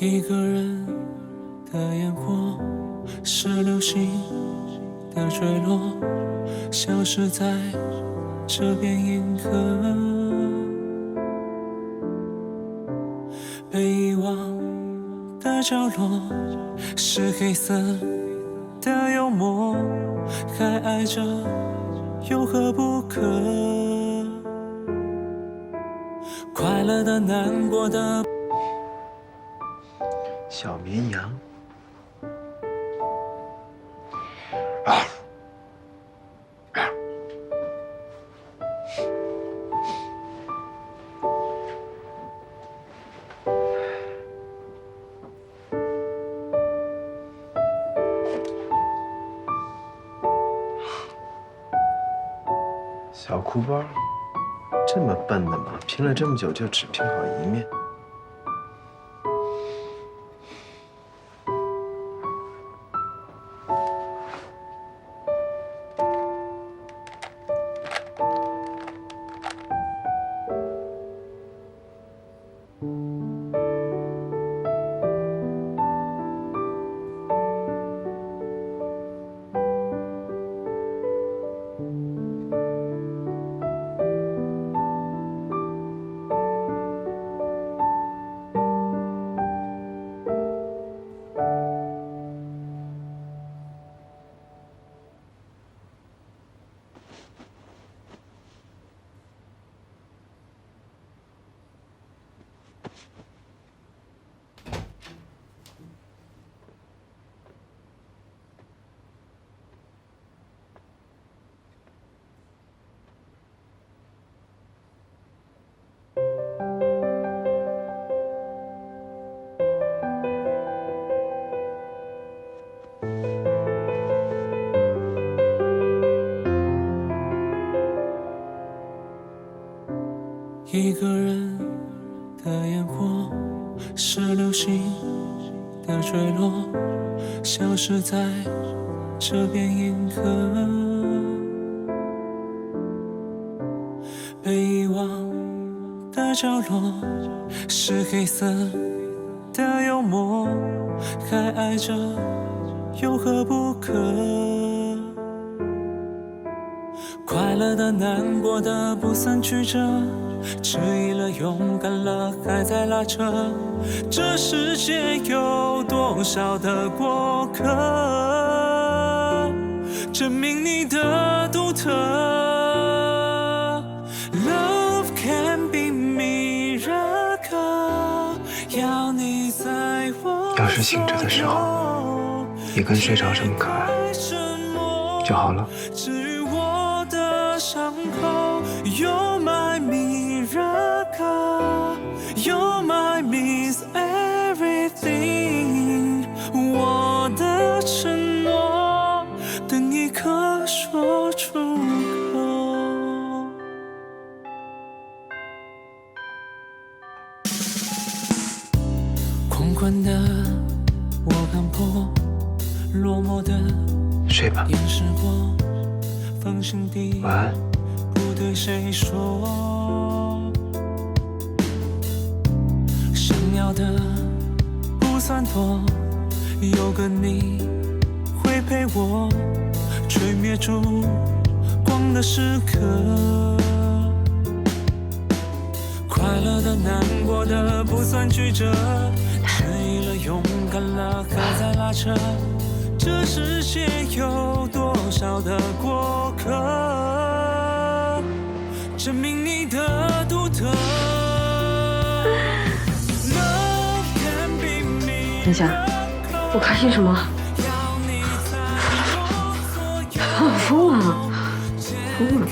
一个人的烟火，是流星的。坠落，消失在这片银河。被遗忘的。角落，是黑色的。幽默，还爱着，有何不可？快乐的、难过的。小绵羊。小哭包，这么笨的吗？拼了这么久，就只拼好一面。一个人的烟火，是流星的坠落，消失在这片银河。被遗忘的角落，是黑色的幽默，还爱着，有何不可？难过的，不算曲折。迟疑了，勇敢了，还在拉扯。这世界有多少的过客，证明你的独特。Love can be miracle，要你在我要是醒着的时候，也跟睡着这么可爱就好了。治愈我的伤口，You're my miracle，You're my means everything。我的承诺，等一刻说出口。狂欢的我看破，落寞的睡吧，晚安。不对谁说，想要的不算多，有个你会陪我，吹灭烛光的时刻。快乐的、难过的不算曲折，迟疑了、勇敢了，还在拉扯。这世界有多少的过客，证明你的独特。等一下，我开心什么？疯了，疯了！